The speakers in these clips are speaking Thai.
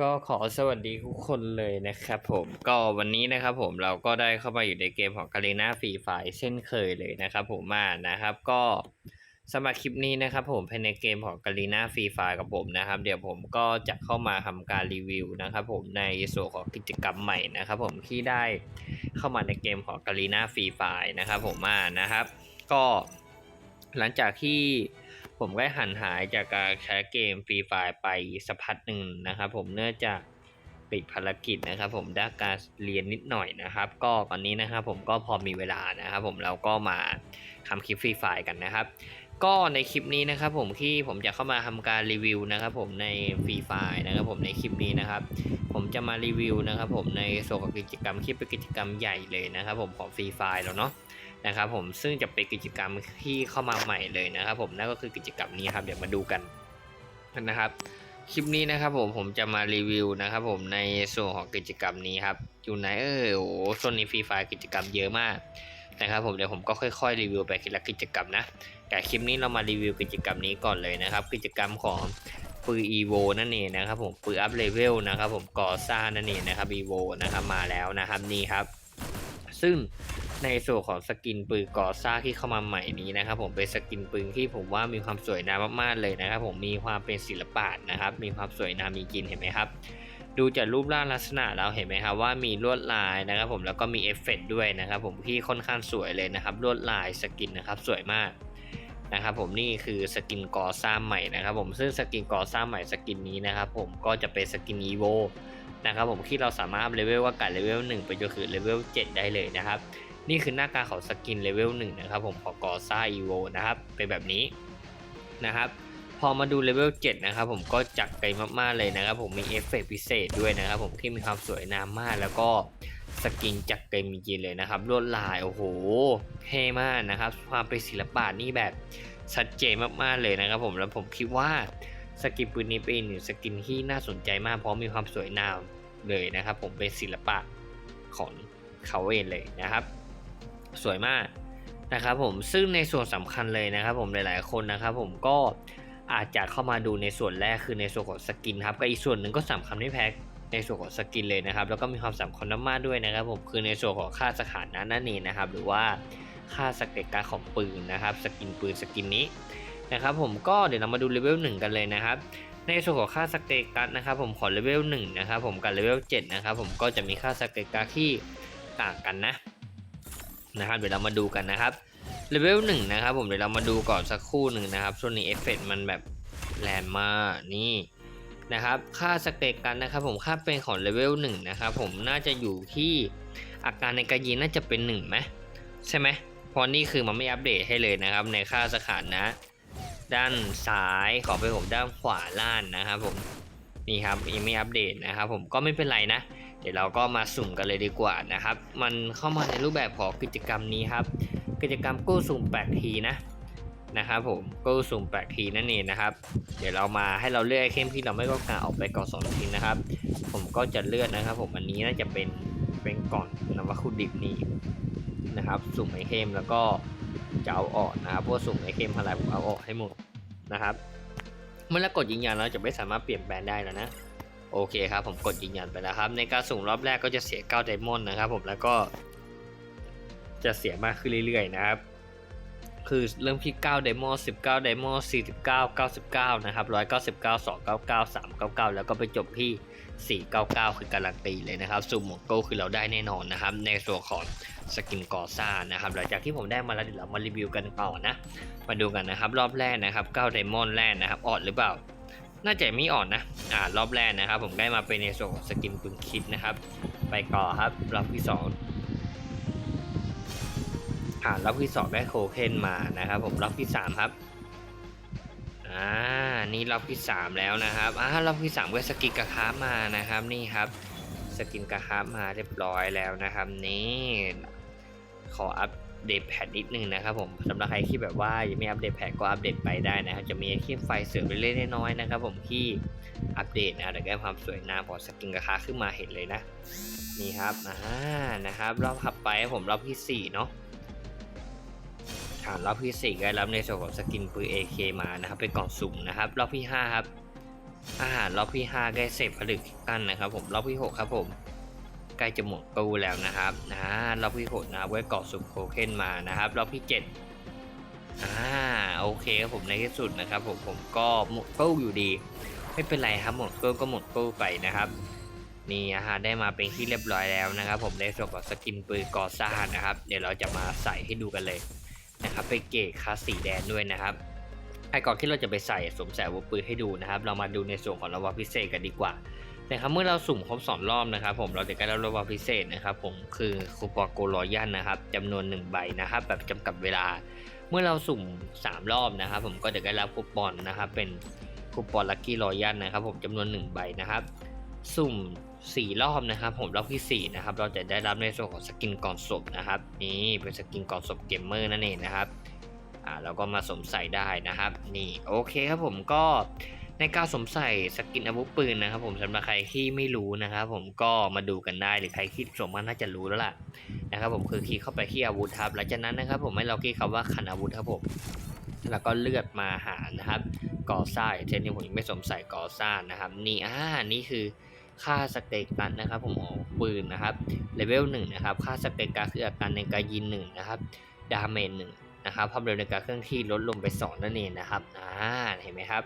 ก็ขอสวัสดีทุกคนเลยนะครับผมก็วันนี้นะครับผมเราก็ได้เข้ามาอยู่ในเกมของ g a r e n a Free Fire เช่นเคยเลยนะครับผมมานะครับก็สำหรับคลิปนี้นะครับผมภายในเกมของ g a r e n a Free Fire กับผมนะครับ เดี๋ยวผมก็จะเข้ามาทำการรีวิวนะครับผมในส่วนของกิจกรรมใหม่นะครับผมที่ได้เข้ามาในเกมของ g a r e n a Free Fire นะครับผมมานะครับ ก็หลังจากที่ ผมก็หันหายจากการใช้เกมฟรีไฟไปสักพักหนึ่งนะครับ ผมเนื่องจากปิดภารกิจนะครับ ผมด้านการเรียนนิดหน่อยนะครับ ก็ตอนนี้นะครับผมก็พอมีเวลานะครับ ผมเราก็มาทำคลิปฟรีไฟกันนะครับ ก็ในคลิปนี้นะครับ ผมที่ผมจะเข้ามาทำการรีวิวนะครับ ผมในฟรีไฟนะครับ ผมในคลิปนี้นะครับ ผมจะมารีวิวนะครับ ผมในส่วนของกิจกรรมที่เป็นกิจกรรมใหญ่เลยนะครับ ผมของฟรีไฟแล้วเนาะ นะครับผมซึ่งจะเป็นกิจกรรมที่เข้ามาใหม่เลยนะครับผมนั่นก็คือกิจกรรมนี้ครับเดี๋ยวมาดูกันนะครับคลิปนี้นะครับผมผมจะมารีวิวนะครับผมในส่วนของกิจกรรมนี้ครับอยู่ไหนเออโอ้โหโซนนี้ฟรีไฟกิจกรรมเยอะมากนะครับผมเดี๋ยวผมก็ค่อยๆรีวิวไปทีละกิจกรรมนะแต่คลิปนี้เรามารีวิวกิจกรรมนี้ก่อนเลยนะครับ กิจกรรมของปืน EVO นั่นเองนะครับผมปืนอัพเลเวลนะครับผมก่อสร้างนั่นเองนะครับ EVO นะครับมาแล้วนะครับนี่ครับ ซึ่ง ในส่วนของสกินปืนกอสร้าที่เข้ามาใหม่นี้นะครับผมเป็นสกินปืนที่ผมว่ามีความสวยงามมากๆเลยนะครับผมมีความเป็นศิลปะนะครับ มีความสวยงามมีกินเห็นไหมครับ ดูจากรูปร่างลักษณะเราเห็นไหมครับว่ามีลวดลายนะครับผมแล้วก็มีเอฟเฟกด้วยนะครับผมที่ค่อนข้างสวยเลยนะครับลวดลายสกินนะครับสวยมากนะครับผมนี่คือสกินกอสร้าใหม่นะครับผมซึ่งสกินกอสร้าใหม่สกินนี้นะครับผมก็จะเป็นสกินอีโวนะครับผมที่เราสามารถเลเวลว่ากัดเลเวล1ไปจนถึงเลเวล7ได้เลยนะครับ นี่คือหน้าตาของสกินเลเวล1นะครับผมของกอซ่าอีโวนะครับเป็นแบบนี้นะครับพอมาดูเลเวล7นะครับผมก็จัดไกลมากๆเลยนะครับผมมีเอฟเฟกต์พิเศษด้วยนะครับผมที่มีความสวยงามมากแล้วก็สกินจัดเต็มจริงเลยนะครับลวดลายโอ้โหเท่มากนะครับ ความเป็นศิลปะนี่แบบชัดเจนมากๆเลยนะครับผมแล้วผมคิดว่าสกินปืนนี้เป็นหนึ่งสกินที่น่าสนใจมากเพราะมีความสวยงามเลยนะครับ ผมเป็นศิลปะของเขาเองเลยนะครับ สวยมากนะครับผมซึ่งในส่วนสำคัญเลยนะครับผมหลายๆคนนะครับผมก็อาจจะเข้ามาดูในส่วนแรกคือในส่วนของสกินครับก็อีกส่วนหนึ่งก็สำคัญไม่แพ้ในส่วนของสกินเลยนะครับแล้วก็มีความสำคัญมากด้วยนะครับผมคือในส่วนของค่าสถานะนั่นเองนะครับหรือว่าค่าสเกตการของปืนนะครับสกินปืนสกินนี้นะครับผมก็เดี๋ยวเรามาดูเลเวล1กันเลยนะครับในส่วนของค่าสเกตการนะครับผมขอเลเวล1นะครับผมกับเลเวล7นะครับผมก็จะมีค่าสเกตการที่ต่างกันนะ นะครับเดี๋ยวเรามาดูกันนะครับเลเวลหนึ่งนะครับผมเดี๋ยวเรามาดูก่อนสักครู่หนึ่งนะครับช่วงนี้เอฟเฟกมันแบบแรงมากนี่นะครับค่าสเกตกันนะครับผมค่าเป็นของเลเวลหนึ่งนะครับผมน่าจะอยู่ที่อาการในการยิงน่าจะเป็นหนึ่งไหมใช่ไหมเพราะนี่คือมันไม่อัปเดตให้เลยนะครับในค่าสถานะ ด้านซ้ายขอไปผมด้านขวาล่างนะครับผมนี่ครับยังไม่อัปเดตนะครับผมก็ไม่เป็นไรนะ ดี๋ยวเราก็มาสุ่มกันเลยดีกว่านะครับ มันเข้ามาในรูปแบบของกิจกรรมนี้ครับ กิจกรรมกู้สุ่ม8ทีนะนะครับผมกู้สุ่ม8ทีนั่นเองนะครับ เดี๋ยวเรามาให้เราเลือกไอเทมที่เราไม่ต้องการออกไปก่อน2ทีนะครับ ผมก็จะเลือกนะครับ ผมอันนี้น่าจะเป็นเป็นก่อนนวัตถุดิบนี้นะครับ สุ่มไอเทมแล้วก็จะเอาออกนะครับเพราะสุ่มไอเทมอะไรผมเอาออกให้หมดนะครับ เมื่อเรากดยืนยันเราจะไม่สามารถเปลี่ยนแปลงได้แล้วนะ โอเคครับผมกดยืนยันไปแล้วครับ ในการส่งรอบแรกก็จะเสีย9ไดมอนด์นะครับผมแล้วก็ จะเสียมากขึ้นเรื่อยๆนะครับ คือเริ่มที่9ไดมอนด์19ไดมอนด์49 99นะครับ199 299 399 แล้วก็ไปจบที่ 499 คือการันตีเลยนะครับซูมหมวกโก้คือเราได้แน่นอนนะครับ ในส่วนของสกินกอซ่านะครับหลังจากที่ผมได้มาแล้วเดี๋ยวเรามารีวิวกันต่อนะ มาดูกันนะครับ รอบแรกนะครับ9ไดมอนด์แรกนะครับออดหรือเปล่า น่าจะไม่อ่อนนะ อ่ารอบแรกนะครับ ผมได้มาเป็นในส่วนของสกินปืนคิดนะครับ ไปก่อครับรอบที่สองอ่ารอบที่สองได้โคเคนมานะครับ ผมรอบที่สามครับอ่านี่รอบที่สามแล้วนะครับอ่ารอบที่สามก็สกินกระคามานะครับ นี่ครับสกินกระคามาเรียบร้อยแล้วนะครับ นี่ขออัป เดตแพทนิดนึงนะครับผมสำหรับใครที่แบบว่ายังไม่อัปเดตแพทก็อัปเดตไปได้นะครับจะมีคลิปไฟเสริมไปเล็กๆน้อยๆนะครับผมที่อัปเดตนะแต่ก็ความสวยงามของสกินกระคาขึ้นมาเห็นเลยนะนี่ครับอ่านะครับรอบถัดไปผมรอบที่สี่เนาะอ่ารอบที่สี่ก็รับในส่วนของสกินปืน AK มานะครับเป็นกล่องสุ่มนะครับ รอบที่ห้าครับ อาหารรอบที่5ใกล้เสร็จผลึกกันนะครับผมรอบที่ 6 ครับผม ใกล้จะหมดตู้แล้วนะครับนะรอบที่6นะครับไว้เกาะสุดโคเคนมานะครับรอบที่7อ่าโอเคครับผมในที่สุดนะครับผมผมก็หมดตู้อยู่ดี ไม่เป็นไรครับหมดตู้ก็หมดตู้ไปนะครับนี่อาหารได้มาเป็นที่เรียบร้อยแล้วนะครับ ผมในส่วนของสกินปืนกอซ่านะครับ เดี๋ยวเราจะมาใส่ให้ดูกันเลยนะครับไปเกตคาสีแดนด้วยนะครับไอ้ก่อนที่เราจะไปใส่สวมใส่วุธปืนให้ดูนะครับ เรามาดูในส่วนของรางวัลพิเศษกันดีกว่า นะครับเมื่อเราสุ่มครบสองรอบนะครับ ผมเราจะได้รับรางวัลพิเศษนะครับ ผมคือคูปองโกลอยันนะครับจำนวน 1 ใบนะครับ แบบจำกัดเวลา เมื่อเราสุ่ม 3 รอบนะครับ ผมก็จะได้รับคูปองนะครับ เป็นคูปองลัคกี้รอยันนะครับ ผมจำนวน 1 ใบนะครับ สุ่ม 4 รอบนะครับ ผมรอบที่4นะครับเราจะได้รับในส่วนของสกินก่อนศพนะครับนี่เป็นสกินก่อนศพเกมเมอร์นั่นเองนะครับอ่าเราก็มาสวมใส่ได้นะครับ นี่โอเคครับผมก็ ในการสวมใส่สกินอาวุธปืนนะครับผมสำหรับใครที่ไม่รู้นะครับผมก็มาดูกันได้หรือใครคิดสมมติน่าจะรู้แล้วล่ะนะครับผมคือคลิกเข้าไปที่อาวุธครับหลังจากนั้นนะครับผมให้เราคลิกคำว่าคันอาวุธครับผมแล้วก็เลือกมาหานะครับก่อซ่าอย่างเช่นที่ผมยังไม่สวมใส่ก่อซ่านะครับนี่อ่านี่คือค่าสเตตัสนะครับผมของปืนนะครับเลเวลหนึ่งนะครับค่าสเตตัสคืออาการในการยิงหนึ่งนะครับดาเมจหนึ่งนะครับความเร็วในการเคลื่อนที่ลดลงไปสองนั่นเองนะครับอ่าเห็นไหมครับ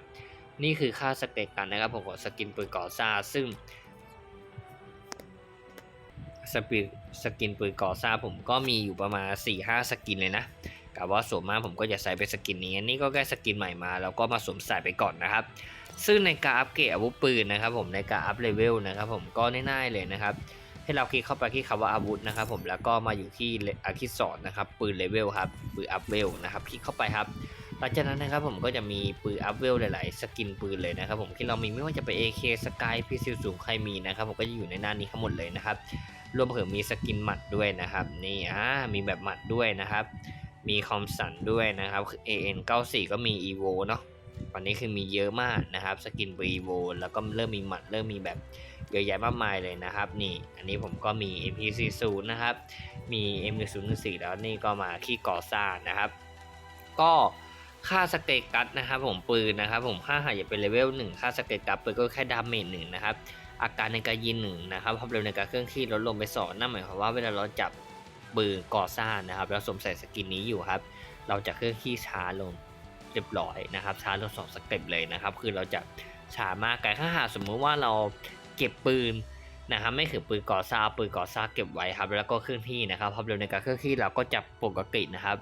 นี่คือค่าสเตตัสนะครับผมของสกินปืนก่อซ่าซึ่งสปิสกินปืนก่อซ่าผมก็มีอยู่ประมาณ 4-5 สกินเลยนะกับว่าส่วนมากผมก็จะใส่เป็นสกินนี้อันนี่ก็แค่สกินใหม่มาแล้วก็มาสวมใส่ไปก่อนนะครับ ซึ่งในการอัปเกรดอาวุธปืนนะครับ ผมในการอัพเลเวลนะครับ ผมก็ง่ายๆเลยนะครับ ให้เราคลิกเข้าไปที่คำว่าอาวุธนะครับ ผมแล้วก็มาอยู่ที่อาคิสอนนะครับ ปืนเลเวลครับปืนอัพเวลนะครับคลิกเข้าไปครับ หลังจากนั้นนะครับผมก็จะมีปืนอัพเวลหลาย ๆ สกินปืนเลยนะครับผมที่เรามีไม่ว่าจะเป็น AK สกายพิซิลสูงใครมีนะครับผมก็จะอยู่ในหน้านี้ทั้งหมดเลยนะครับรวมถึงมีสกินหมัดด้วยนะครับนี่อ่ามีแบบหมัดด้วยนะครับ มีคอมสันด้วยนะครับ AN 94ก็มี EVO เนาะวันนี้คือมีเยอะมากนะครับสกินบรีโวแล้วก็เริ่มมีหมัดเริ่มมีแบบเยอะแยะมากมายเลยนะครับ นี่อันนี้ผมก็มี MP40 นะครับ มี M1014 แล้วนี่ก็มาที่ก่อสร้างนะครับ ก็ ค่าสเตตัสนะครับผมปืนนะครับผมค่าหายจะเป็นเลเวล1ค่าสเตตัสปืนก็แค่ดาเมจหนึ่งนะครับอาการในการยิงหนึ่งนะครับความเร็วในการเคลื่อนที่ลดลงไปสองนั่นหมายความว่าเวลาเราจับปืนก่อสร้างนะครับแล้วสวมใส่สกินนี้อยู่ครับ เราจะเคลื่อนที่ช้าลงเรียบร้อยนะครับช้าลงสองสเต็ปเลยนะครับคือเราจะช้ามากแต่ถ้าหากสมมุติว่าเราเก็บปืนนะครับไม่คือปืนก่อซ่าปืนก่อซ่าเก็บไว้ครับ แล้วก็เคลื่อนที่นะครับความเร็วในการเคลื่อนที่เราก็จะปกตินะครับ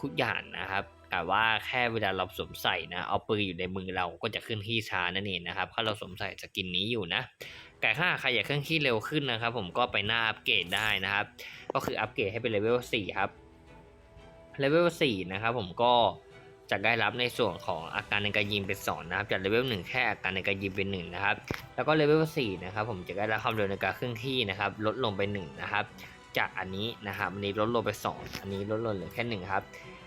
ทุกอย่างนะครับ แต่ว่าแค่เวลาเราสวมใส่นะ เอาปืนอยู่ในมือเราก็จะเคลื่อนที่ช้านั่นเองนะครับ ถ้าเราสวมใส่สกินนี้อยู่นะ แต่ถ้าใครอยากเคลื่อนที่เร็วขึ้นนะครับ ผมก็ไปหน้าอัปเกรดได้นะครับ ก็คืออัปเกรดให้เป็นเลเวล4ครับ เลเวล4นะครับผมก็จะได้รับในส่วนของอาการในการยิงเป็น2นะครับ จากเลเวล1แค่อาการในการยิงเป็น1นะครับ แล้วก็เลเวล4นะครับผมจะได้รับความเร็วในการเคลื่อนที่นะครับ ลดลงไป1นะครับ จากอันนี้นะครับอันนี้ลดลงไป 2 อันนี้ลดลงเหลือแค่1ครับ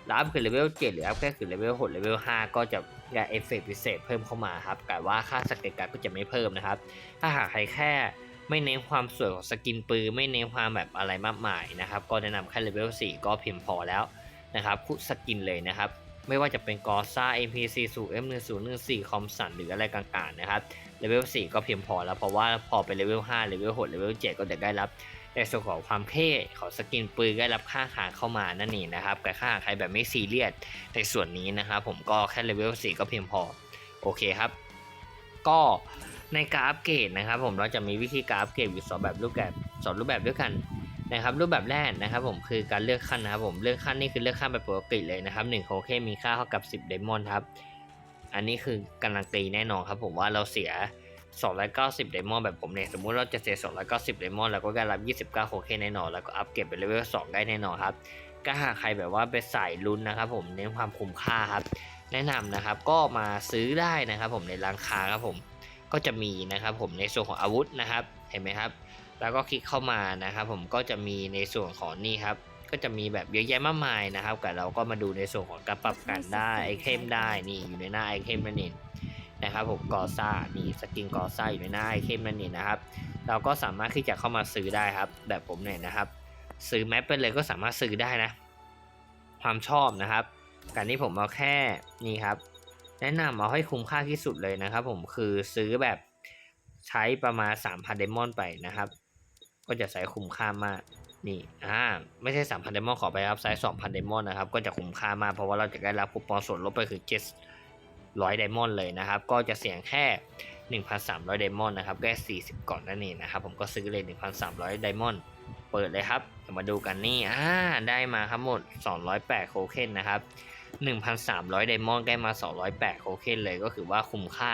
แล้วอัพคือเลเวล7หรืออัพแค่คือเลเวล6เลเวล5ก็จะได้เอฟเฟกต์พิเศษเพิ่มเข้ามาครับแต่ว่าค่าสเตตัสก็จะไม่เพิ่มนะครับ ถ้าหากใครแค่ไม่เน้นความสวยของสกินปืนไม่เน้นความแบบอะไรมากมายนะครับ ก็แนะนำแค่เลเวล4ก็เพียงพอแล้วนะครับคุสกินเลยนะครับ ไม่ว่าจะเป็นกอซ่า MPC สู M1014 คอมสันหรืออะไรต่างๆนะครับเลเวล4ก็เพียงพอแล้วเพราะว่าพอไปเลเวล5เลเวล6เลเวล7ก็จะได้รับ ในส่วนของความเท่ของสกินปืนได้รับค่าขาเข้ามานั่นเองนะครับแต่ค่าใครแบบไม่ซีเรียสในส่วนนี้นะครับผมก็แค่เลเวล4ก็เพียงพอโอเคครับ ก็ในการอัปเกรดนะครับ ผมเราจะมีวิธีการอัปเกรดอยู่สองแบบรูปแบบสองรูปแบบด้วยกันนะครับรูปแบบแรกนะครับผมคือการเลือกขั้นนะครับผมเลือกขั้นนี่คือเลือกขั้นแบบปกติเลยนะครับ1โคเคนมีค่าเท่ากับ 10ไดมอนครับอันนี้คือการันตีแน่นอนครับผมว่าเราเสีย 290ไดมอนแบบผมเนี่ย สมมุติเราจะเสีย290ไดมอนแล้วก็ได้รับ 29 โคเคนแน่นอน แล้วก็อัปเกรดเป็นเลเวล 2 ได้แน่นอนครับ ก็หากใครแบบว่าไปใส่ลุ้นนะครับผมเน้นความคุ้มค่าครับ แนะนำนะครับก็มาซื้อได้นะครับผมในร้านค้าครับผม ก็จะมีนะครับผมในส่วนของอาวุธนะครับ เห็นไหมครับ แล้วก็คลิกเข้ามานะครับผมก็จะมีในส่วนของนี่ครับก็จะมีแบบเยอะแยะมากมายนะครับแต่เราก็มาดูในส่วนของการปรับกันได้ไอเทมได้นี่อยู่ในหน้าไอเทมนั่นเอง นะครับผมกอซ่านี่สกินกอซ่าอยู่ในหน้าไอเทมนั่นเองนะครับ เราก็สามารถที่จะเข้ามาซื้อได้ครับ แบบผมเนี่ยนะครับ ซื้อแมปไปเลยก็สามารถซื้อได้นะ ความชอบนะครับการนี้ผมเอาแค่นี่ครับ แนะนำเอาให้คุ้มค่าที่สุดเลยนะครับ ผมคือซื้อแบบใช้ประมาณ 3,000ไดมอนไปนะครับ ก็จะใช้คุ้มค่ามากนี่อ่าไม่ใช่ 3,000ไดมอนขอไปครับไซส์2,000ไดมอนนะครับ ก็จะคุ้มค่ามากเพราะว่าเราจะได้รับคูปองส่วนลดไปคือ 700ไดมอนด์เลยนะครับ ก็จะเสียงแค่ 1,300ไดมอนด์นะครับแค่40 ก่อนนั่นเองนะครับ ผมก็ซื้อเลย 1,300ไดมอนด์เปิดเลยครับเดี๋ยวมาดูกันนี่อ่าได้มาครับหมด 208 โคเคนนะครับ 1,300ไดมอนด์ได้มา 208 โคเคนเลยก็คือว่าคุ้มค่า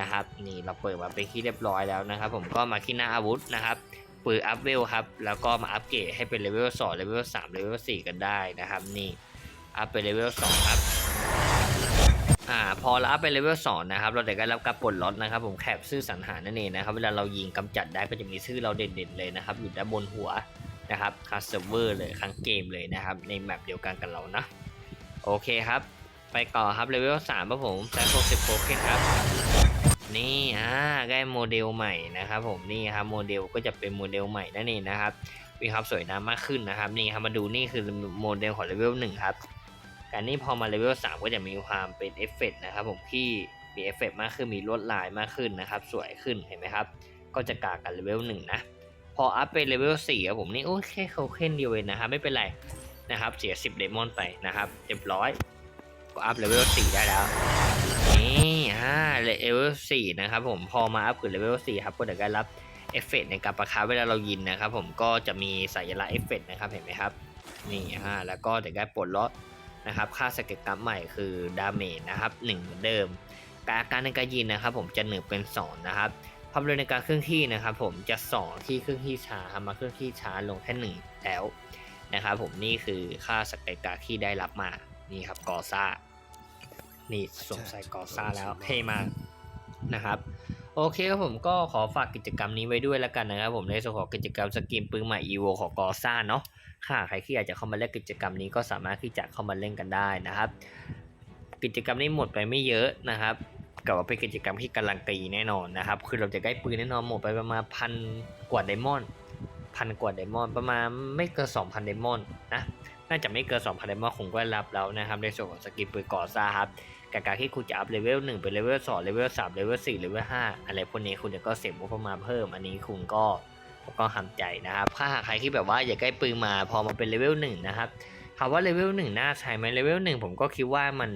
นะครับนี่เราเปิดมาเป็นที่เรียบร้อยแล้วนะครับ ผมก็มาที่หน้าอาวุธนะครับปืนอัพเวลครับแล้วก็มาอัปเกรดให้เป็นเลเวล2เลเวล3เลเวล4กันได้นะครับนี่อัพเป็นเลเวล2ครับ อ่าพอเราไปเลเวล2นะครับเราจะได้รับการปลดล็อตนะครับผมแคปชื่อสรรหานั่นเองนะครับเวลาเรายิงกำจัดได้ก็จะมีชื่อเราเด่นๆเลยนะครับอยู่ด้านบนหัวนะครับคาสเซิเวอร์เลยครั้งเกมเลยนะครับในแมปเดียวกันกับเรานะโอเคครับ ไปต่อครับเลเวล3ครับผมแซนโฟสิบโปเคนครับนี่อ่าได้โมเดลใหม่นะครับผมนี่ครับโมเดลก็จะเป็นโมเดลใหม่นั่นเองนะครับมีความสวยงามมากขึ้นนะครับนี่ครับมาดูนี่คือโมเดลของเลเวล1ครับ การนี้พอมาเลเวล3ก็จะมีความเป็นเอฟเฟกต์นะครับผมที่มีเอฟเฟกต์มากขึ้นมีลวดลายมากขึ้นนะครับ สวยขึ้นเห็นไหมครับ ก็จะกากันเลเวล1นะ พออัพเป็นเลเวล4ครับผมนี่โอ้แค่โคเคนเดียวเองนะครับไม่เป็นไรนะครับเสีย 10เดมอนไปนะครับเรียบร้อยก็อัพเลเวล4ได้แล้วนี่อ่าเลเวล4นะครับผมพอมาอัพขึ้นเลเวล4ครับก็จะได้รับเอฟเฟกต์ในการประคับเวลาเรายินนะครับ ผมก็จะมีสัญลักษณ์เอฟเฟกต์นะครับเห็นไหมครับนี่อ่าแล้วก็จะได้ปลดล็อก นะครับค่าสเก็ตกราฟใหม่คือดาเมจนะครับ1เหมือนเดิมการอาการในการยินนะครับ ผมจะหนึ่งเป็น2นะครับความเร็วในการเคลื่อนที่นะครับ ผมจะ2ที่เคลื่อนที่ช้ามาเคลื่อนที่ช้าลงแค่หนึ่งแล้วนะครับผมนี่คือค่าสเก็ตกราฟที่ได้รับมานี่ครับกอซ่านี่สวมใส่กอซ่าแล้วเท่มากนะครับ โอเคครับผมก็ขอฝากกิจกรรมนี้ไว้ด้วยแล้วกันนะครับผมในส่วนของกิจกรรมสกินปืนใหม่ EVO ของกอซ่าเนาะค่ะใครที่อยากจะเข้ามาเล่นกิจกรรมนี้ก็สามารถที่จะเข้ามาเล่นกันได้นะครับ กิจกรรมนี้หมดไปไม่เยอะนะครับกับว่าเป็นกิจกรรมที่การันตีแน่นอนนะครับ คือเราจะได้ปืนแน่นอนหมดไปประมาณพันกว่าไดมอนด์พันกว่าไดมอนด์ประมาณไม่เกิน2,000ไดมอนด์นะน่าจะไม่เกิน2,000ไดมอนด์คงก็รับแล้วนะครับในส่วนของสกินปืนกอซ่าครับ กับการที่คุณจะอัพเลเวล1เป็นเลเวล2เลเวล3เลเวล4เลเวล5อะไรพวกนี้คุณจะก็เสียงบประมาณเพิ่ม อันนี้คุณก็ก็ห้ามใจนะครับ ถ้าหากใครที่แบบว่าอยากได้ปืนมาพอมาเป็นเลเวล1นะครับถามว่าเลเวล1น่าใช้ไหมเลเวล1ผมก็คิดว่ามัน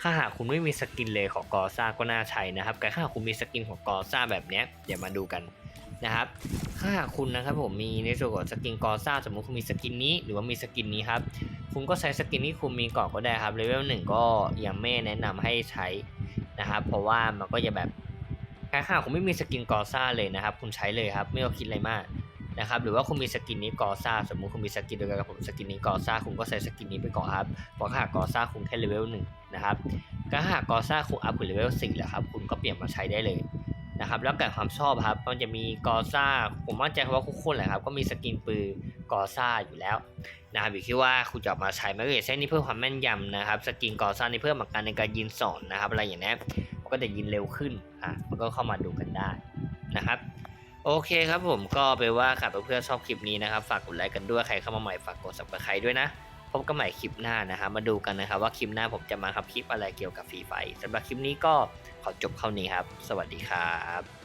ถ้าหากคุณไม่มีสกินเลยของกอซ่าก็น่าใช้นะครับแต่ถ้าหากคุณมีสกินของกอซ่าแบบนี้เดี๋ยวมาดูกัน นะครับถ้าหากคุณนะครับผมมีในส่วนของสกินกอซ่าสมมติคุณมีสกินนี้หรือว่ามีสกินนี้ครับคุณก็ใช้สกินที่คุณมีก่อนก็ได้ครับเลเวลหนึ่งก็ยังไม่แนะนำให้ใช้นะครับเพราะว่ามันก็จะแบบถ้าหากคุณไม่มีสกินกอซ่าเลยนะครับ คุณใช้เลยครับไม่ต้องคิดอะไรมากนะครับหรือว่าคุณมีสกินนี้กอซ่าสมมุติคุณมีสกินเดียวกันกับผมสกินนี้กอซ่าคุณก็ใช้สกินนี้ไปก่อนครับเพราะถ้าหากกอซ่าคุณแค่เลเวลหนึ่งนะครับก็ถ้าหากกอซ่าคุณอัพถึงเลเวลสี่แล้วครับคุณก็เปลี่ยนมาใช้ได้เลย นะครับแล้วแต่ความชอบครับมันจะมีกอซ่า ผมมั่นใจว่าทุกคนแหละครับก็มีสกินปืนกอซ่าอยู่แล้วนะครับอยู่ที่ว่าคุณจะเอามาใช้ไหมก็อย่างเช่นนี่เพิ่มความแม่นยำนะครับสกินกอซ่านี่เพิ่อมอาการในการยิงสอนนะครับอะไรอย่างนี้มันก็จะยิงเร็วขึ้นอะมันก็เข้ามาดูกันได้นะครับโอเคครับผมก็ไปนว่าค่ะเพื่อนๆชอบคลิปนี้นะครับ ฝากกดไลค์กันด้วยใครเข้ามาใหม่ฝากกด subscribe ด้วยนะ พบกันใหม่คลิปหน้านะครับมาดูกันนะครับว่าคลิปหน้าผมจะมาครับคลิปอะไรเกี่ยวกับฟรีไฟสำหรับคลิปนี้ก็ขอจบเท่านี้ครับ สวัสดีครับ